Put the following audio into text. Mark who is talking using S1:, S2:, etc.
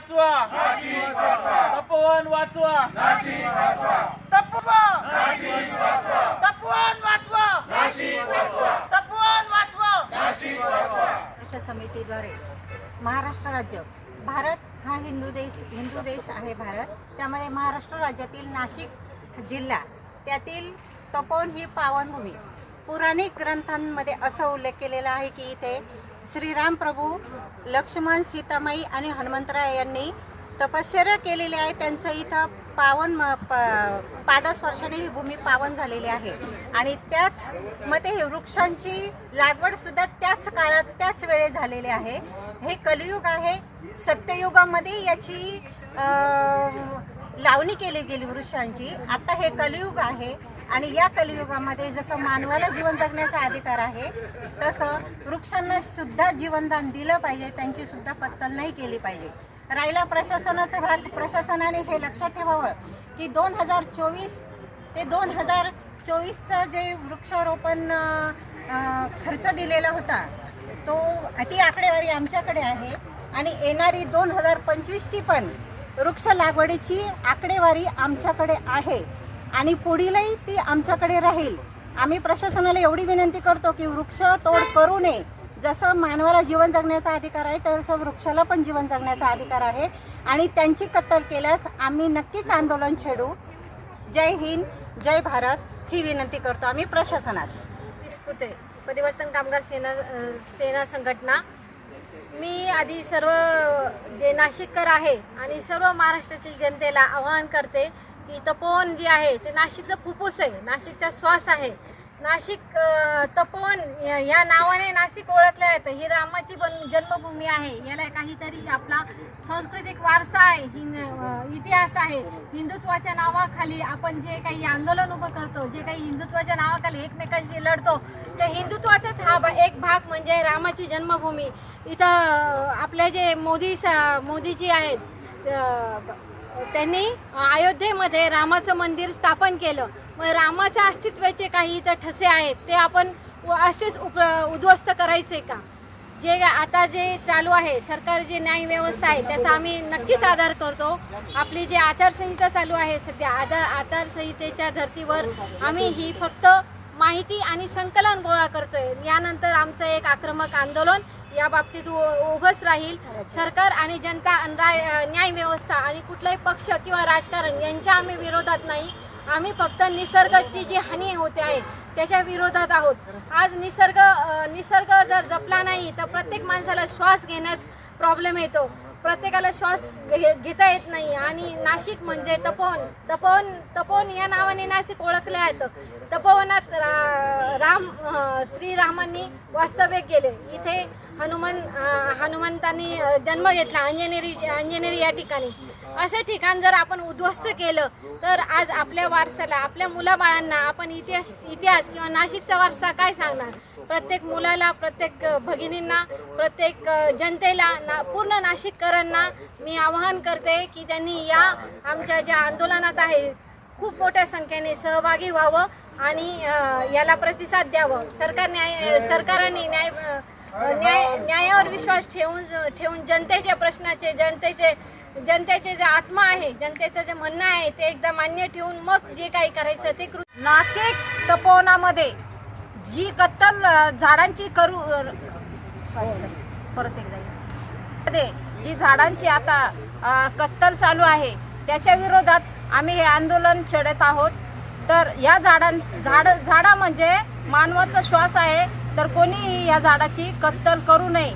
S1: वाचवा. तपोवन वाचवा.
S2: तपोवन. तपोवन वाचवा. तपोवन वाचवा.
S3: महाराष्ट्र समितीद्वारे महाराष्ट्र राज्य भारत हा हिंदू देश हिंदू देश आहे भारत. त्यामध्ये महाराष्ट्र राज्यातील नाशिक जिल्हा त्यातील तपोवन ही पावनभूमी पुराणिक ग्रंथांमध्ये असा उल्लेख केलेला आहे की इथे श्रीराम प्रभू लक्ष्मण सीतामाई आणि हनुमंतराय यांनी तपश्चर्या केलेली आहे त्यांचं इथं पावन म- प- पादस्पर्शाने ही भूमी पावन झालेली आहे. आणि त्याच मते हे वृक्षांची लागवडसुद्धा त्याच काळात त्याच वेळे झालेली आहे. हे कलियुग आहे. सत्ययुगामध्ये याची लावणी केली गेली वृक्षांची. आता हे कलियुग आहे. आणि या कलियुगामध्ये जसं मानवाला जीवन जगण्याचा अधिकार आहे तसं वृक्षांना सुद्धा जीवनदान दिलं पाहिजे त्यांची सुद्धा पत्तल नाही केली पाहिजे. राहिला प्रशासनाचा भाग प्रशासनाने हे लक्षात ठेवावं की दोन हजार चोवीस ते दोन हजार चोवीसचं जे वृक्षारोपण खर्च दिलेला होता तो ती आकडेवारी आमच्याकडे आहे आणि येणारी दोन हजार पंचवीसची पण वृक्ष लागवडीची आकडेवारी आमच्याकडे आहे. आणि पुढीलही ती आमच्याकडे राहील. आम्ही प्रशासनाला एवढी विनंती करतो की वृक्ष तोड करू नये. जसं मानवाला जीवन जगण्याचा अधिकार आहे तसं वृक्षाला पण जीवन जगण्याचा अधिकार आहे. आणि त्यांची कत्तल केल्यास आम्ही नक्कीच आंदोलन छेडू. जय हिंद जय भारत ही विनंती करतो आम्ही प्रशासनास.
S4: विस्पुते परिवर्तन कामगार सेना सेना संघटना. मी आधी सर्व जे नाशिककर आहे आणि सर्व महाराष्ट्रातील जनतेला आवाहन करते की तपोवन जे आहे ते नाशिकचं फुफ्फुस आहे नाशिकचा श्वास आहे. नाशिक तपोवन या नावाने नाशिक ओळखलं जातं ही रामाची बन जन्मभूमी आहे. याला काहीतरी आपला सांस्कृतिक वारसा आहे हिन इतिहास आहे. हिंदुत्वाच्या नावाखाली आपण जे काही आंदोलन उभं करतो जे काही हिंदुत्वाच्या नावाखाली एकमेकांशी लढतो त्या हिंदुत्वाचाच हा भा- एक भाग म्हणजे रामाची जन्मभूमी. इथं आपल्या आपले जे मोदी सा मोदीजी आहेत त्यांनी अयोध्येमध्ये रामाचं मंदिर स्थापन केलं. मग रामाच्या अस्तित्वाचे काही इथं ठसे आहेत ते आपण व- असेच उप उद्ध्वस्त करायचे का? जे आता जे चालू आहे सरकार जे न्याय व्यवस्था आहे त्याचा आम्ही नक्कीच आधार करतो. आपली जी आचारसंहिता चालू आहे सध्या आधार आचारसंहितेच्या धर्तीवर आम्ही ही फक्त माहिती आणि संकलन गोळा करतोय. यानंतर आमचं एक आक्रमक आंदोलन या बाबतीत उभंच राहील. सरकार आणि जनता न्याय व्यवस्था आणि कुठलाही पक्ष किंवा राजकारण यांच्या आम्ही विरोधात नाही. आम्ही फक्त निसर्गाची जी हानी होते आहे त्याच्या विरोधात आहोत. आज निसर्ग निसर्ग जर जपला नाही तर प्रत्येक माणसाला श्वास घेण्यास प्रॉब्लेम येतो. प्रत्येकाला श्वास घे- घेता येत नाही. आणि नाशिक म्हणजे तपोवन. तपोवन तपोवन या नावाने नाशिक ओळखले आहेत तपोवनात रा- राम श्रीरामांनी वास्तव्य केले. इथे हनुमान हनुमंतांनी जन्म घेतला अंजनेरी अंजनेरी या ठिकाणी. असं ठिकाण जर आपण उद्ध्वस्त केलं तर आज आपल्या वारसाला आपल्या मुलाबाळांना आपण इतिहास इतिहास किंवा नाशिकचा वारसा काय सांगणार? प्रत्येक मुलाला प्रत्येक भगिनींना प्रत्येक जनतेला ना पूर्ण नाशिककरांना मी आवाहन करते की त्यांनी या आमच्या ज्या आंदोलनात आहे खूप मोठ्या संख्येने सहभागी व्हावं आणि याला प्रतिसाद द्यावं. सरकार न्याय सरकारने न्याय न्याय न्यायावर विश्वास ठेवून ठेवून जनतेच्या प्रश्नाचे जनतेचे जनतेचे जे आत्मा आहे जनतेचं जे म्हणणं आहे ते एकदा मान्य ठेवून मग जे काही करायचं ते कृ
S2: नाशिक तपोवनामध्ये जी कत्तल झाडांची करू सॉरी सॉरी परत एकदा जी झाडांची आता कत्तल चालू आहे त्याच्या विरोधात आम्ही हे आंदोलन छेडत आहोत. तर या झाडां झाड झाडा म्हणजे मानवाचा श्वास आहे तर कोणीही या झाडाची कत्तल करू नये.